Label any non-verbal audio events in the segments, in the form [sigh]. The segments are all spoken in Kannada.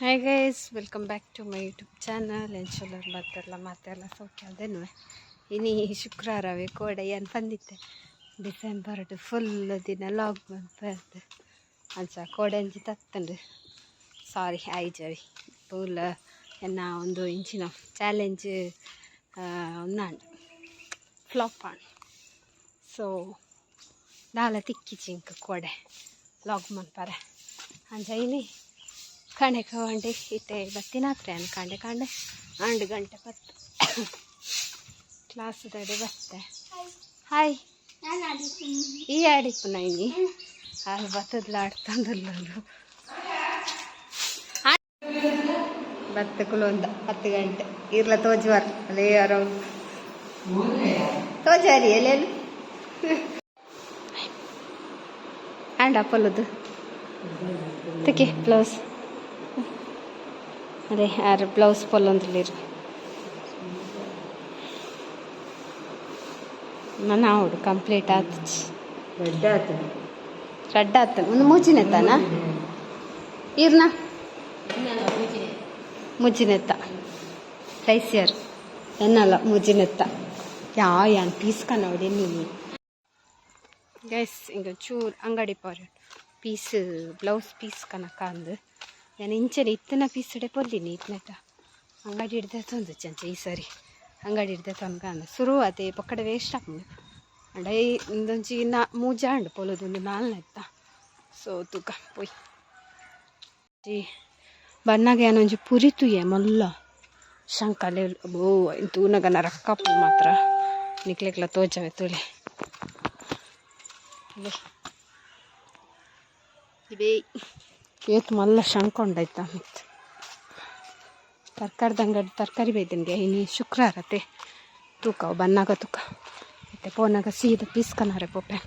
Hi guys welcome back to my YouTube channel ಎನ್ಶೋಲರ್ ಬರ್ತಾರಲ್ಲ ಮಾತೆಲ್ಲ ಸೌಖ್ಯ ಅದೇನು ಇನ್ನು ಶುಕ್ರವಾರವೇ ಕೋಡೆ ಏನು ಬಂದಿತ್ತೆ ಡಿಸೆಂಬರ್ಡು ಫುಲ್ ದಿನ ಲಾಗ್ ಬಂದು ಅಂಚ ಕೋಡೆ ಅಂಜಿ ತತ್ತಂಡು ಸಾರಿ ಐಜವಿ ಪೂಲ ಎನ್ನ ಒಂದು ಇಂಚಿನ ಚಾಲೆಂಜ್ ಒಂದಾಂಡು ಫ್ಲಾಪ್ ಆಂಡ್ ಸೊ ದಾಲ ತಿಕ್ಕಿ ಚಿಂಕ ಕೋಡೆ ಲಾಗ್ ಮಾಡ್ತಾರೆ ಅಂಜ, ಇನಿ? ಕಾಂಡೆ ಕವಂಡೆ ಇತ್ತೆ ಬತ್ತಿನಾತ್ರೆ ಅನ್ ಕಾಂಡೆ ಕಾಂಡೆ ಅಂಡು ಗಂಟೆ ಬತ್ತು ಕ್ಲಾಸ್ ತಡೆ ಬತ್ತೆ ಹಾಯ್ ಈ ಆಡಿಪ್ಪು ನೈನಿ ಅಲ್ಲಿ ಬತ್ತದ್ಲ ಆಡ್ತಂದಲ್ಲೂ ಕುಲೊಂದ ಹತ್ತು ಗಂಟೆ ಇರ್ಲ ತೋಜುವಾರ ಅಲ್ಲೇ ಯಾರೋ ತೋಜಾರಿ ಎಲ್ಲೆಲ್ಲ ಆ್ಯಂಡ್ ಅಪ್ಪಲ್ಲದು ತಕ್ಕೆ ಬ್ಲೌಸ್ ಅದೇ ಯಾರು ಬ್ಲೌಸ್ ಪೊಲ್ಲೊಂದ್ರಲ್ಲಿರು ಮನ ಅವಡು ಕಂಪ್ಲೀಟ್ ಆತು. ರಡ್ಡ ಆತ. ಒಂದು ಮೂಜಿನೆತ್ತಾನ ಇರ್ನ? ಮುಜ್ಜಿನೆತ್ತ ರೈಸಿಯರ್ ಎನ್ನಲ್ಲ ಮುಜ್ಜಿನೆತ್ತ ಯಾ ಯಾನ್ ಪೀಸ್ ಕನ್ನೋಡಿ ನೀ ಗೈಸ್ ಇಂಗ ಚೂರ್ ಅಂಗಡಿ ಪಾರು. ಪೀಸ್ ಬ್ಲೌಸ್ ಪೀಸ್ ಕನಕ ಅಂದು ನಾನು ಇಂಚನೆ ಇತ್ತನ ಪೀಸ್ ಇಡೆ ಪೊಲ್ಲಿನಿ ಇತ್ನೆಟ ಅಂಗಡಿ ಹಿಡ್ದೆ ತಂದು ಚಂಚ, ಈ ಸಾರಿ. ಅಂಗಡಿ ಹಿಡ್ದೆ ತನಕ ಅಂದ ಶುರು ಅದೇ ಪಕ್ಕಡೆ ವೇಸ್ಟ್ ಹಾಕೊಂಡು ಅಂಡೈ ಇಂದೊಂಚಿ ನಾ ಮೂಜಾಂಡು ಪೊಲೋದು, ಒಂದು ನಾಲ್ನೆತ್ತ ಸೊ, ತೂಕ, ಪೊಯ್. ಜಿ ಬನ್ನಾಗ ಪುರಿ ಪುರಿತು ಏ ಮಲ್ಲ. ಶಂಕಲೆ, ಓ ತೂನಗನ ರಕ್ಕಪ್ಪು ಮಾತ್ರ. ನಿಕ್ಲೆಕ್ಲ ತೋಜವೆ ತುಳಿ. ಇದೇ ಏತ್ ಮಲ್ಲ ಶಂಕ ಉಂಡಾಯ್ತಾ ಮತ್ತು. ತರಕಾರಿದ ಅಂಗಡಿ ತರಕಾರಿ ಬೈದಂಗೆ ಇನ್ನು ಶುಕ್ರವಾರತೆ ತೂಕ ಬನ್ನಾಗ ತೂಕ. ಮತ್ತು ಪೋನಾಗ ಸೀದ ಪೀಸ್ಕನಾರೆ ಪೊಪ್ಪೆ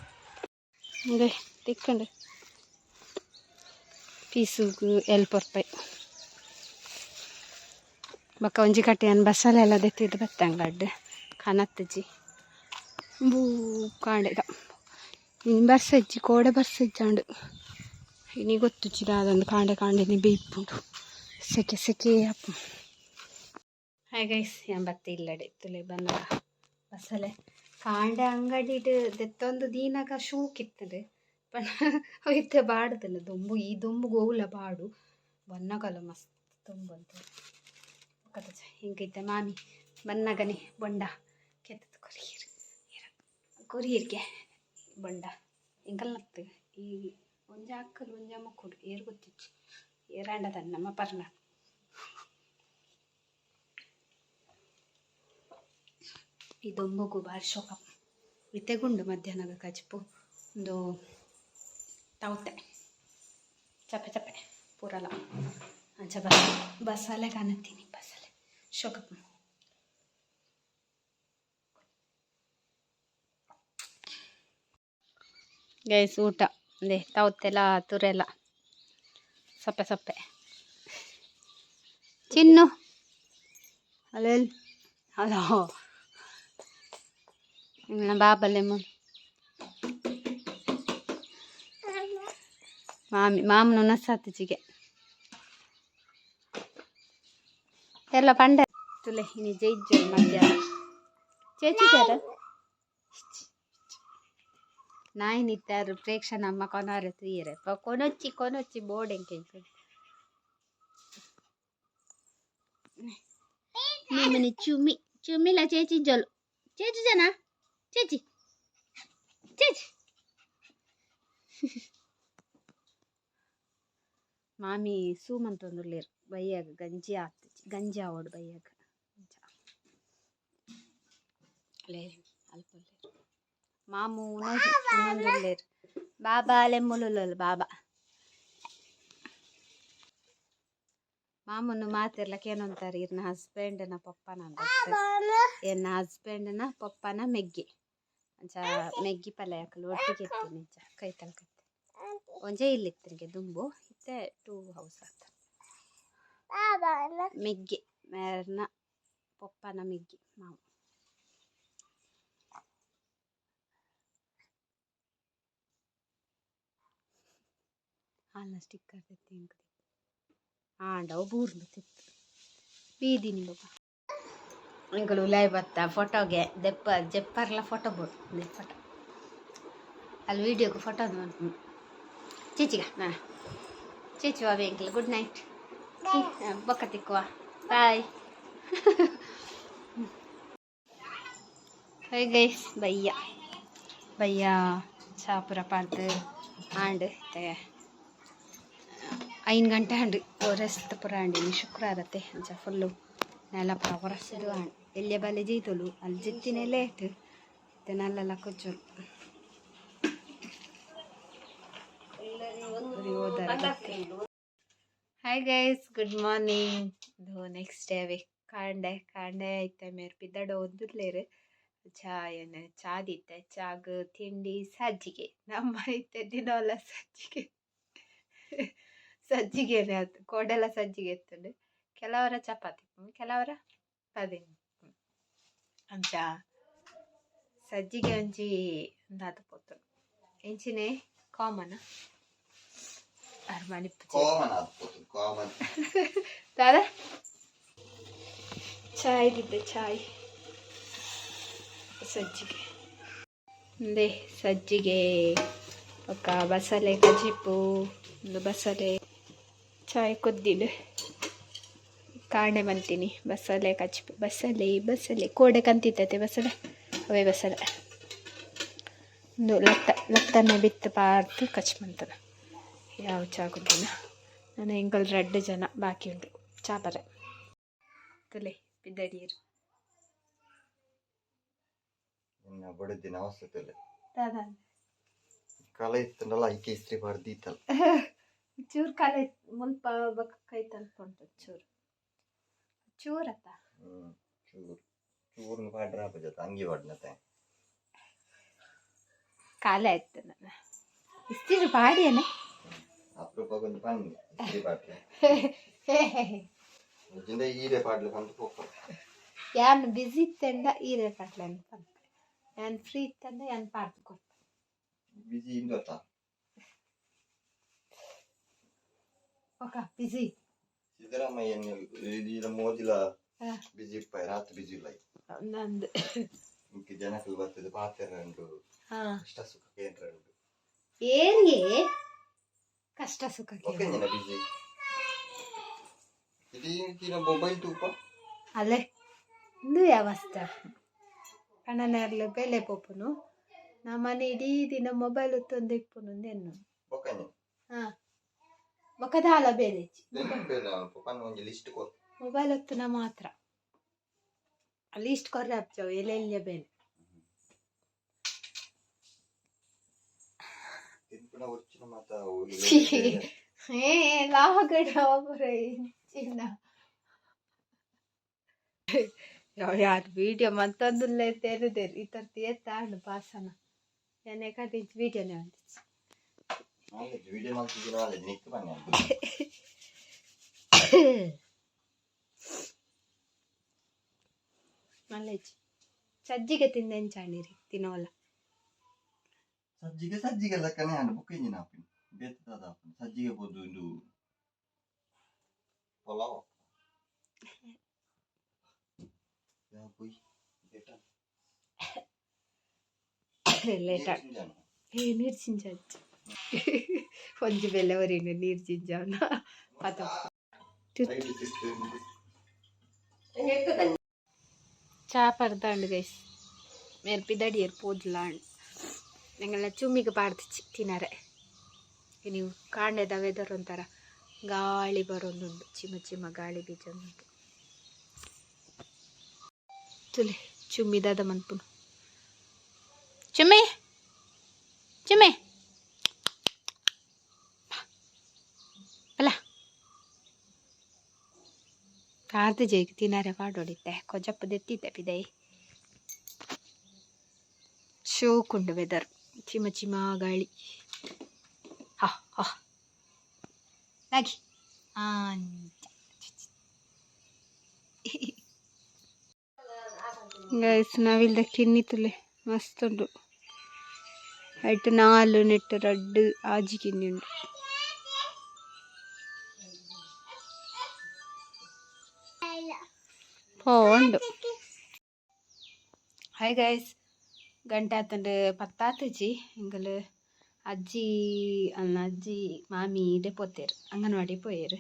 ಹಂಗೆ ತಿಕ್ಕೊಂಡು. ಪೀಸುಗು ಎಲ್ ರೂಪಾಯಿ ಬಕ್ಕ ಒಂಜಿ ಕಟ್ಟಿ ಅನ್ ಬಸ್ಸಲ್ಲಿ ಎಲ್ಲ ದೆತ್ತಿದ್ದು ಬತ್ತೆ ಕನತ್ತಜ್ಜಿ ಬೂ ಕಾಂಡೆದ ಇನ್ನು ಬರ್ಸಜ್ಜಿ, ಕೋಡೆ ಬರ್ಸಜ್ಜಾಂಡು ಇನಿ ಗೊತ್ತು ಚಿರಾದಂದು ಕಾಂಡೆ ಕಾಂಡೆನೇ ಬೇಯ್ಪುಂಡು ಸೆಕೆ ಸೆಕೆ ಅಪ್ಪ ಗೈಸ್ ಎಂಬತ್ತೆ ಇಲ್ಲಡೆ, ತುಲೆ ಬನ್ನ ಬಸಲೆ ಕಾಂಡೆ ಅಂಗಡಿಡು ದೆತ್ತೊಂದು ದೀನಾಗ ಶೂ ಕಿತ್ತದೆ. ಪಣ ಇತ್ತೆ ಬಾಡ್ದಲ್ಲ, ದೊಂಬು, ಈ ದೊಂಬು ಗೋವುಲ ಬಾಡು. ಬನ್ನಗಲ ಮಸ್ತ್ ತುಂಬಂತು ಕಥ ಹಿಂಗೈತೆ ಮಾಮಿ? ಬನ್ನಗನೆ ಬೊಂಡ. ಕೆತ್ತದ ಕೊರಿಯರ್. ಕೊರಿಯರ್ಗೆ ಬೊಂಡ. ಹಿಂಗಲ್ಲ ಈ ಒಂಜ ಅಕ್ಕಲು ಒಂಜ ಮಕ್ಕಳು ಏರು ಗೊತ್ತಿಚ್ಚು ಏರಾಂಡದ ನಮ್ಮ ಪರ್ಣ ಈ ದೊಂಬಗು ಬಾರಿ ಶೋಕ ಇತ್ತೆಗುಂಡು ಮಧ್ಯಾಹ್ನಗ ಕಚ್ಪು ಒಂದು ತೌತೆ ಚಪ್ಪೆ ಚಪ್ಪೆ ಪೂರಲ ಅಂಚ ಬಸ್ ಬಸ್ಸಲ್ಲೇ ಕಾಣತ್ತೀನಿ ಬಸ್ಸಲ್ಲೇ ಶೋಕಪ್ಪ ಗೈಸ್ ಊಟ ಅದೇ ತವತ್ತೆಲ್ಲ ತುರೆಲ್ಲ ಸಪ್ಪೆ ಸಪ್ಪೆ ಚಿನ್ನು ಅಲ್ಲೆಲ್ಲಿ ಅಲ್ಲ ನನ್ನ ಬಾಬಲ್ಲೆ ಮು ಮಾಮಿ ಮಾಮನ ನಸಾತಿಚಿಗೆ ಎಲ್ಲ ಪಂಡ ತುಲೆ ಇನಿ ಜೈಜು ಮಧ್ಯಾಹ್ನ ಚೇಚಿದಾರ ನಾಯಿ ನಿತ್ತಾರು ಪ್ರೇಕ್ಷ ನಮ್ಮ ಕೊನಾರ ತುಯ್ಯರೆ ಪ, ಕೊನೊಚ್ಚಿ ಕೊನೊಚ್ಚಿ ಬೋರ್ಡೆಂಗೆ ನಿಮ್ಮನೆ ಚುಮ್ಮಿ ಚುಮ್ಮಿಲ್ಲ ಚೇಚಿ ಜೊಲು. ಚೇಚು ಜನ? ಚೇಚಿ. ಚೇಚಿ. ಮಾಮಿ ಸೂಮಂತೊಂದುಲ್ಲೇರು ಬೈಯಾಗ ಗಂಜಿ ಆತು, ಗಂಜಿ ಆವಡು ಬೈಯಾಗ. ಲೇ, ಅಲ್ಪ ಮಾಮು ಸುಮಂದುಲ್ಲೇರು ಬಾಬಾ ಲೆಮ್ಮುಲುಲ್ಲ ಬಾಬಾ ಮಾಮೂನು ಮಾತಿರ್ಲಕ್ಕೆ ಏನಂತಾರೆ ಇರ್ನ ಹಸ್ಬೆಂಡ್ನ ಪಪ್ಪನ ಅಂತ ಎನ್ನ ಹಸ್ಬೆಂಡ್ನ ಪಪ್ಪನ ಮೆಗ್ಗಿ ಅಂಚ ಮೆಗ್ಗಿ ಪಲ್ಯ ಹಾಕಲು ಒಟ್ಟಿಗೆ ಇರ್ತೀನಿ ನಿಜ ಕೈ ತಲ್ಕತ್ತೆ ಒಂಜೆ ಇಲ್ಲಿತ್ತಿರಿಗೆ ದುಂಬು ಇತ್ತೆ ಟೂ ಹೌಸ್ ಆತ ಮೆಗ್ಗೆ ಮೇರ್ನ ಪಪ್ಪನ ಮೆಗ್ಗಿ ಮಾವು ಹಾಲಿನ ಆಗ್ತೈತಿ ತೆತ್ತಿ ಆಂಡವ ತಿತ್ತು. ಬೀದಿನಿ ಬಾಬ ಇಂಕಲು ಉಲಾಯ್ ಬತ್ತ? ಫೋಟೋಗೆ ದೆಪ್ಪ ಜೆಪ್ಪರ್ಲ ಫೋಟೋ ಬೋಡು ದೆ ಫೋಟೋ ಅಲ್ಲಿ ವೀಡಿಯೋಗೆ ಫೋಟೋ ಚೀಚಿಗ ನಾ ಚೀಚಿ ಬಾಬಿ ಅಂಕಲ್ ಗುಡ್ ನೈಟ್ ಬೊಕ್ಕ ತಿಕ್ಕುವ. ಬಾಯ್ ಹೈ ಗೈಸ್ ಬಯ್ಯ. ಬಯ್ಯ ಚಾಪುರ ಪಾಡ್ದು ಆಂಡ್ ಐದು ಗಂಟೆ ಹಂಡು ಒರೆಸ್ತ ಪುರ ಅಂಡಿನಿ ಶುಕ್ರವಾರತೆ ಅಂಚ ಫುಲ್ಲು ನೆಲ ಪುರ ಒರೆಸಿದು ಆಂಡ್ ಎಲ್ಲೇ ಬಲೆ ಜೀತಲು? ಅಲ್ಲಿ ಜಿತ್ತಿನೇ ಲೇಟ್ ನಲ್ಲೆಲ್ಲ ಕೊಚ್ಚಲು. ಹಾಯ್ ಗೈಸ್ ಗುಡ್ ಮಾರ್ನಿಂಗ್ ಇದು ನೆಕ್ಸ್ಟ್ ಡೇ ವೇ. ಕಾಂಡೆ ಕಾಂಡೆ ಐತೆ ಮೇರ್. ಬಿದ್ದಡ ಓದಿರ್ಲೇರು ಚಾ ಏನು ಚಾದಿತ್ತೆ ಚಾಗ್, ತಿಂಡಿ, ಸಜ್ಜಿಗೆ. ನಮ್ಮ ಐತೆ ದಿನವಲ್ಲ ಸಜ್ಜಿಗೆ. ಸಜ್ಜಿಗೆನೆ ಅದು ಕೋಡೆಲ್ಲ ಸಜ್ಜಿಗೆ ಎತ್ತುಂಡು ಕೆಲವರ ಚಪಾತಿ ಕೆಲವರ ಪದೇ. ಅಂತ ಸಜ್ಜಿಗೆ ಒಂಜಿ ಅಂತ ಪೋತು ಎಂಚಿನೆ ಕಾಮನ್ ಕಾಮನ್ ದಾದ ಚಾಯ್ ದಿದ್ದೆ ಚಾಯ್. ಸಜ್ಜಿಗೆ. ಒಂದೇ ಸಜ್ಜಿಗೆ ಒಕ್ಕ ಬಸಳೆ ಕಜಿಪು ಒಂದು ಬಸಳೆ. ಚಾಯ್ ಕುದ್ದಿದೆ ಕಾಣೆ ಮಂತೀನಿ ಬಸಳೆ ಕಚ್ ಬಸಳೆ ಬಸಳೆ. ಕೋಡೆ ಕಂತಿತ್ತೈತೆ ಬಸಳೆ. ಅವೇ ಬಸಳೆ. ಒಂದು ಲತ್ತ ಲತ್ತನೆ ಬಿತ್ತು ಪಾರ್ತು ಕಚ್ ಮಂತನ ಯಾವ ಚಾ ಕುದ್ದಿನ ನಾನು ಹೆಂಗಲ್ ರೆಡ್ ಜನ ಬಾಕಿ ಉಂಟು. ಚಾ ಬರ. ತಲೆ ಬಿದ್ದಡಿಯರು ಇನ್ನು ಬಡದಿನ ದಾದಾ ಕಲೆ ಇತ್ತಲ್ಲ ಐಕೆ ಇಸ್ತ್ರಿ ಬರ್ದಿತ್ತಲ್ಲ. ಚೂರು ಕಾಲ ಮುಲ್ಪ ಕೈ ತಲ್ಪ ಉಂಟು ಚೂರು. ಚೂರ್ ಅತ್ತ? ಚೂರು. ಚೂರ್ನ ಪಾಡ್ರ ಬಜತ ಅಂಗಿ ಬಡ್ನತೆ ಕಾಲ ಆಯ್ತು ನನ್ನ. ಇಷ್ಟಿರು ಪಾಡಿಯನೆ ಅಪರೂಪ ಕೊಂಚ ಪನ್ನಿ ಇಷ್ಟಿ ಪಾಡ್ರೆ ಮುಜಿಂದ ಈರೆ ಪಾಡ್ಲೆ ಬಂದು ಪೋಕ ಯಾನ್ ಬಿಸಿ ಇತ್ತೆಂಡ ಈರೆ ಕಟ್ಲೆ ಅಂತ ಯಾನ್ ಫ್ರೀ ಇತ್ತಂಡ ಯಾನ್ ಪಾಡ್ದು ಕೊಡ್ತ ಬಿಜಿ ಇಂದತ್ತ ಓಕ ಬಿಸಿ ಸಿದ್ದರಾಮಯ್ಯ ಇದೀರ ಮೋದಿಲ. ಬಿಜಿ ಇಪ್ಪಾಯ ರಾತ್ರಿ ಬಿಜಿ ಇಲ್ಲ ನಂದು. ಇಂಕ ಜನಕಲ್ ಬರ್ತದೆ ಪಾತ್ರ ಉಂಟು ಹಾ. ಕಷ್ಟ ಸುಖ ಕೇಂದ್ರ ಉಂಟು ಏನ್ಗೆ? ಕಷ್ಟ ಸುಖ ಓಕೆ ಜನ ಬಿಜಿ ಇದೀನ ಮೊಬೈಲ್ ತೂಪ ಅಲ್ಲೇ. ಇಂದು ಯಾವಸ್ತ ಕಣ್ಣನೆರ್ಲು ಬೆಲೆ ಪೋಪುನು. ನಮ್ಮನೆ ಇಡೀ ದಿನ ಮೊಬೈಲ್ ತಂದು ಇಪ್ಪುನು ಎನ್ನು ಹಾ. ಬೊಕದ ಹಾಲ ಬೇರೆ ಬೇಡ ಪಪ್ಪನ ಒಂದು ಲಿಸ್ಟ್ ಕೊ ಮೊಬೈಲ್ ಹೊತ್ತುನ ಮಾತ್ರ ಲೀಸ್ಟ್ ಕೊರ್ರೆ ಹಚ್ಚವು ಎಲ್ಲೆಲ್ಲ ಬೇನೆ ತಿನ್ಪುನ ಉರ್ಚಿನ ಮಾತ ಏ ಲಾಗಡ ಒಬ್ಬರೇ ಚಿನ್ನ ಯಾರು ವಿಡಿಯೋ ಮತ್ತೊಂದುಲ್ಲೇ ತೆರೆದೇರು ಈ ಥರ ಎತ್ತಾಂಡು ಭಾಷಣ ಏನೇ ಕಟ್ಟಿಂಚು ವಿಡಿಯೋನೇ ಅಂದಿச்சு ನಾಲೆಜ್ ವಿಡಿಯೋ ಮಾಡ್ತಿದ್ದೀನಿ ನಾಲೆಜ್ ನಿಕ್ಕು ಬನ್ನಿ ನಾಲೆಜ್ ಸಜ್ಜಿಗೆ ತಿಂದ ಎಂಚಾಣಿರಿ ತಿನ್ನೋಲ್ಲ ಸಜ್ಜಿಗೆ ಸಜ್ಜಿಗೆ ಲೆಕ್ಕನೆ ಹಣ್ಣು ಬುಕ್ ಇಂಜಿನ ಹಾಪಿನ ಬೇತದ ಹಾಪಿನ ಸಜ್ಜಿಗೆ ಬೋದು ಇದು ಪಲಾವ್ ಯಾ ಪುಯ್ ಬೇಟ ಲೇಟ್ ಏ ನೀರು ಚಿಂಜಾಜ್ ಒಂಜಿ ಬೆಲೆ ವರಿನ ನೀರು ಚಿಂಜಾವನ ಪತ ಚಾ ಪರ್ದಾಂಡು ಗೈಸ್ ಮೆರ್ಪಿದಡಿಯರ್ ಪೋದ್ಲಾಂಡ್ ഞങ്ങളെ ചുമ്മിക്ക് പാടത്ത് തിന്നാറെ ನೀವು ಕಾಂಡೆದ ವೆದರ್ ಒಂಥರ ಗಾಳಿ ಬರೋದುಂಟು ಚಿಮ ಚಿಮ ಗಾಳಿ ಬೀಜೊಂದುಂಟು ತುಲೆ ಚುಮ್ಮಿದಾದ ಮನ್ಪುನು ಚುಮ್ಮಿ ಚುಮ್ಮಿ ಕಾರ್ದು ಜೈಗೆ ತಿನರೆ ಪಾಡೋಡಿತ್ತೆ ಕೊಜಪ್ಪ ದೆತ್ತಿದ್ದೆ ಪಿದೈ ಶೋಕುಂಡು ವೆದರ್ ಚಿಮ ಚಿಮ ಗಾಳಿ. ಹಾ ಹಾ. ನಾಗಿ ಗೈಸ್ ನಾವಿಲ್ದ ಕಿನ್ನಿ ತುಲೆ. ಮಸ್ತ್ ಉಂಡು ಐಟ್ ನಾಲ್ ನೆಟ್ಟು ರಡ್ಡು ಆಜಿ ಕಿನ್ನಿ ಉಂಟು. పోవండు హాయ్ గైస్ గంటాతండు పత్తాతజి ఇంకలు ಅಜ್ಜಿ అన్న ಅಜ್ಜಿ మామీడే పోతారు అంగన్వాడి పోయారు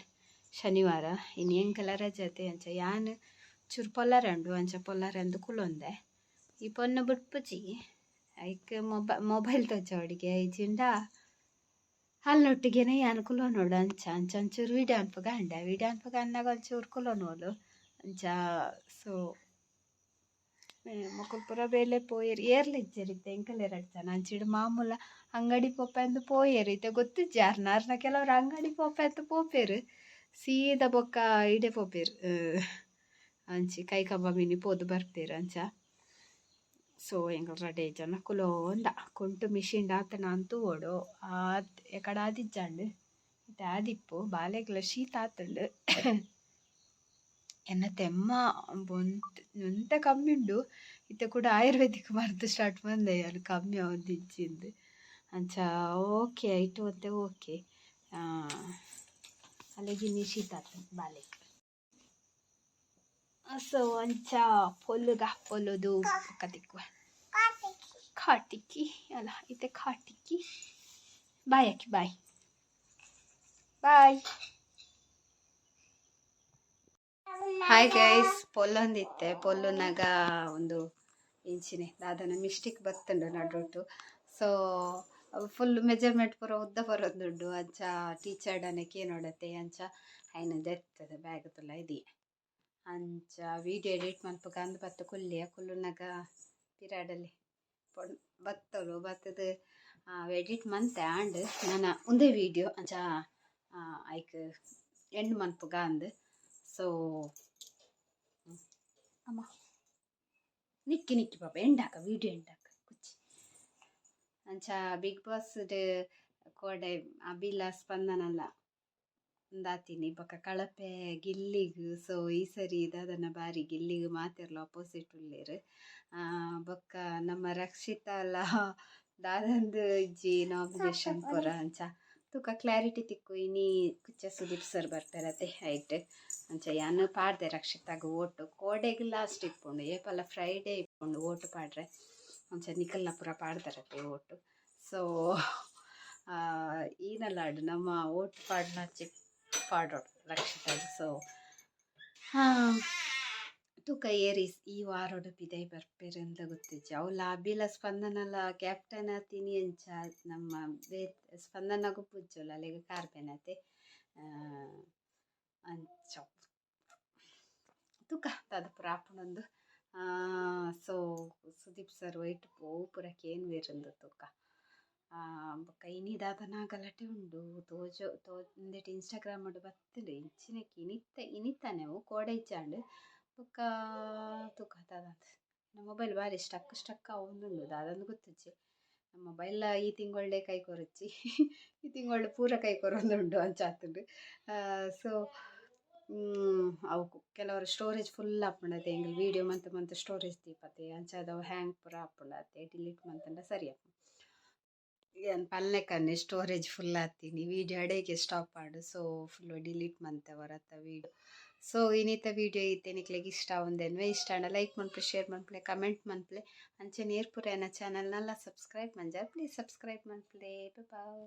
ಶನಿವಾರ ಇನ್ನು ಎಂಕಲ ರಜತೆ ಅಂಚ ಯಾನ್ ಚೂರು ಪೊಲ್ಲರಂಡು ಅಂಚ ಪೊಲ್ಲರಂದು ಕುಲೊಂದೆ. ಈ ಪೊನ್ನ ಬಿಟ್ಪುಚಿ ಐಕ್ ಮೊಬೈ ಮೊಬೈಲ್ ತೋಚ ಅವಡಿಗೆ ಐಜಿಂಡ ಅಲ್ಲೊಟ್ಟಿಗೆನೆ ಯಾನ್ ಕುಲೋ ನೋಡು ಅಂಚ ಅಂಚ ಒಂಚೂರು ವಿಡಾನ್ಪಗ ಅಂಡ. ವಿಡಾನ್ಪಗ ಅನ್ನಾಗ ಒಂಚೂರು ಕುಲೋ ನೋಡು ಅಂಚ ಸೊ ಮೊಕಲ್ಪುರ ಬೇಲೆ ಪೋಯೆರ್, ಏರ್ಲ ಇಜ್ಜರಿದ್ದೆ ಎಂಕಲ್ ಎರಡು ಜನ. ಅಂಚಿಡು ಮಾಮೂಲ ಅಂಗಡಿ ಪೋಪೆ ಅಂತ ಪೋಯೆರ್ ಇತ್ತೆ. ಜಾರ್ನಾರ್ನ ಕೆಲವರು ಅಂಗಡಿ ಪೋಪೆ ಅಂತ ಪೋಪೇರು. ಸೀದಾ ಬೊಕ್ಕ ಇಡೆ ಪೋಪೆರ್. ಅಂಚಿ ಕೈ ಕಬ್ಬ ಮಿನಿ ಪೋದು ಬರ್ಪೇರು ಅಂಚ. ಸೊ ಎಂಗಲ್ ರಡೆ ಜನ ಕುಲೋಂದ ಕುಂಟು ಮಿಷಿನ್ ಆತನ ಅಂತೂ ಓಡು. ಆತ್ ಎಕಡ ಆದಿಜ್ಜಂಡು. ಇತ್ತೆ, ಆದಿಪ್ಪು. ಬಾಲೆಗ್ಲ ಶೀತ ಆತಂಡು. ಎನ್ನ ತೆಮ್ಮ ಬೊಂತ್ ಎಂತ ಕಮ್ಮಿ ಉಂಡು ಇತ್ತೆ ಕೂಡ ಆಯುರ್ವೇದಿಕ್ ಮದ್ದು ಸ್ಟಾರ್ಟ್ ಬಂದೆ ಅದು ಕಮ್ಮಿ ಆವೊಂದು ಇಜ್ಜಿಂದು ಅಂಚ ಓಕೆ ಐಟು ಅಂತೆ ಓಕೆ ಅಲ್ಲಿಗಿನಿ ಶೀತ ಆತಂದು ಬಾಲೆಗ್ ಸೊ ಅಂಚ ಪೊಲ್ಲುಗ ಪೊಲ್ಲುದು ಪಕ್ಕ ತಿಕ್ಕುವ ಖಾಟಿಕ್ಕಿ ಅಲ್ಲ ಇತ್ತೆ ಖಾಟಿಕ್ಕಿ ಬಾಯ್ ಅಕ್ಕಿ ಬಾಯ್ ಬಾಯ್ ಹಾಯ್ ಗೈಸ್ ಪೊಲ್ಲೊಂದಿತ್ತೆ ಪೊಲ್ಲುನಾಗ ಒಂದು ಇಂಚಿನೇ. ದಾದನ ಮಿಸ್ಟೇಕ್ ಬತ್ತುಂಡು ನಡೊಟ್ಟು ಸೊ ಫುಲ್ ಮೆಜರ್ಮೆಂಟ್ ಪೂರ ಉದ್ದ ಬರೋದುಂಡು. ಅಂಚ ಟೀಚರ್ ಡನಕ್ಕೆ ನೋಡತ್ತೆ. ಅಂಚ ಐನ ದೆತ್ತದ ಬ್ಯಾಗ್ ತುಲ ಇದಿ. ಅಂಚ ವಿಡಿಯೋ ಎಡಿಟ್ ಮಲ್ಪ ಅಂದ್ ಬತ್ತ ಕುಲ್ಲಿಯ ಕುಲ್ಲುನಾಗ ಪಿರಾಡಲ್ಲಿ ಪೊಣ್ ಬತ್ತಲು ಬತ್ತದ ಎಡಿಟ್ ಮಂತೆ ಆಂಡ್ ನನ್ನ ಒಂದೇ ವಿಡಿಯೋ ಅಂಚ ಐಕ್ ಎಂಡ್ ಮನ್ಪುಗ ಅಂದ್ ಸೊ ಅಮ್ಮ ನಿಕ್ಕಿ ನಿಕ್ಕಿ ಪಾಪ ಎಂಡಾಕ ವಿಡಿಯೋ ಎಂಡಾಕ ಕುಚ್ಚಿ. ಅಂಚ ಬಿಗ್ ಬಾಸ್ ಕೋಡೆ ಅಬಿಲ ಸ್ಪಂದನಲ್ಲ ದಾತಿನಿ ಬೊಕ ಕಳಪೆ ಗಿಲ್ಲಿಗು ಸೊ ಈ ಸರಿ ದಾದನ ಬಾರಿ ಗಿಲ್ಲಿಗು ಮಾತಿರ್ಲ ಅಪೋಸಿಟ್ ಉಳ್ಳೇರು. ಬೊಕ್ಕ ನಮ್ಮ ರಕ್ಷಿತಾ ಅಲ್ಲ ದಾದಂದು ಇಜ್ಜಿ ನಾಮಿನೇಷನ್ ಪೂರ ಅಂಚ. ತೂಕ ಕ್ಲಾರಿಟಿ ತಿಕ್ಕು ಇನಿ ಕುಚ್ಚ ಸುದೀಪ್ ಸರ್ ಬರ್ತಾರತ್ತೆ ಐಟ್ ಅಂಚ పాడదే ಪಾಡ್ದೆ ఓటు కోడెగ్ ಕೋಡೆಗ್ ಲಾಸ್ಟ್ ಇಪ್ಪುಂಡು ಏಪಲ ಫ್ರೈಡೇ ಇಪ್ಪುಂಡು ವೋಟ್ ಪಾಡ್ರೆ. ಅಂಚ ನಿಖಲ್ನ ಪೂರ ಪಾಡ್ದಾರತ್ತೆ ಓಟು ಸೊ ಈನಲಾಡು ನಮ್ಮ ಓಟ್ ಪಾಡ್ನ ಚಿಕ್ ಪಾಡೋಡು ರಕ್ಷಿತಾಗ. ಸೊ ತೂಕ ಏರಿಸ್ ಈ ವಾರೋಡು ಪಿದೈ ಬರ್ಪೇರು ಅಂತ ಗೊತ್ತಿಜ್ಜಿ. ಅವು ಲಾಬಿಲ ಸ್ಪಂದನಲ ಕ್ಯಾಪ್ಟನ್ ಆತೀನಿ ಅಂಚ ನಮ್ಮ ಬೇ ಸ್ಪಂದನಗೂ ಪುಜ್ಜೋಲ ಅಲ್ಲಿಗೆ ಕಾರ್ಪೆನತೆ ಅಂಚ. ತುಕ ಪೂರ ಆಪುಂಡೊಂದು ಸೊ, ಸುದೀಪ್ ಸರ್ ವೈಟ್ ಪೋ ಪೂರ ಕೇನ್ ಬೇರಂದು ತುಕ. ಬೊಕ್ಕ ಇನಿ ದಾದನ ಗಲಾಟೆ ಉಂಡು. ತೋಜೋ, ತೋ ಒಂದೆಟ್ ಇನ್ಸ್ಟಾಗ್ರಾಮ್ ಡು ಬತ್ತುಂಡು. ಇಂಚಿನಕ್ಕೆ ಇನಿತ್ತ ಇನಿತ್ತಾನೆವು ಕೋಡೆ ಇಚ್ಚಾಂಡು. ಬೊಕ್ಕ ತುಕ ದಾದಂತ ನಮ್ಮ ಮೊಬೈಲ್ ಬಾರಿ ಸ್ಟಕ್ ಸ್ಟಕ್ ಆವೊಂದುಂಡು ದಾದಂದು ಗೊತ್ತಿಜ್ಜಿ. ನಮ್ಮ ಮೊಬೈಲ್ ಈ ತಿಂಗೊಳ್ಳೆ ಕೈ ಕೊರಚ್ಚಿ [laughs] ಈ ತಿಂಗಳು ಪೂರ ಕೈ ಕೊರೊಂದುಂಡು ಅಂಚಾತುಂಡು. ಸೊ ಅವು ಕೆಲವರು ಸ್ಟೋರೇಜ್ ಫುಲ್ ಆಪುಂಡತೆ ಹಿಂಗೆ ವೀಡಿಯೋ ಮಂತ್ ಮಂತ್ ಸ್ಟೋರೇಜ್ ದೀಪತೆ ಅಂಚಾದವು ಹ್ಯಾಂಗ್ ಪೂರ ಆಪುಂಡತೆ ಡಿಲೀಟ್ ಮಂತಂಡ ಸರಿ ಆಪುಂಡು ಏನು ಪಲ್ಲೆ ಸ್ಟೋರೇಜ್ ಫುಲ್ ಆತೀನಿ ವೀಡಿಯೋ ಅಡೆಗೆ ಸ್ಟಾಪ್ ಆಡು ಸೊ ಫುಲ್ಲು ಡಿಲೀಟ್ ಮಂತೆ ಬರತ್ತ ವೀಡಿಯೋ ಸೊ ಇನ್ನಿತ ವೀಡಿಯೋ ಇತ್ತೇನಿಕ್ಲೆಗೆ ಇಷ್ಟ ಒಂದೇನ್ವೆ, ಇಷ್ಟ ಅಣ್ಣ ಲೈಕ್ ಮನ್ಪೆ ಶೇರ್ ಮನ್ಪ್ಲೆ ಕಮೆಂಟ್ ಮನ್ಪ್ಲೆ ಅಂಚೆ ನೇರ್ಪುರ ಏನ ಚಾನಲ್ನೆಲ್ಲ ಸಬ್ಸ್ಕ್ರೈಬ್ ಮಂಜಾರ್ ಪ್ಲೀಸ್ ಸಬ್ಸ್ಕ್ರೈಬ್ ಮನ್ಪ್ಲೆ ಬಾಯ್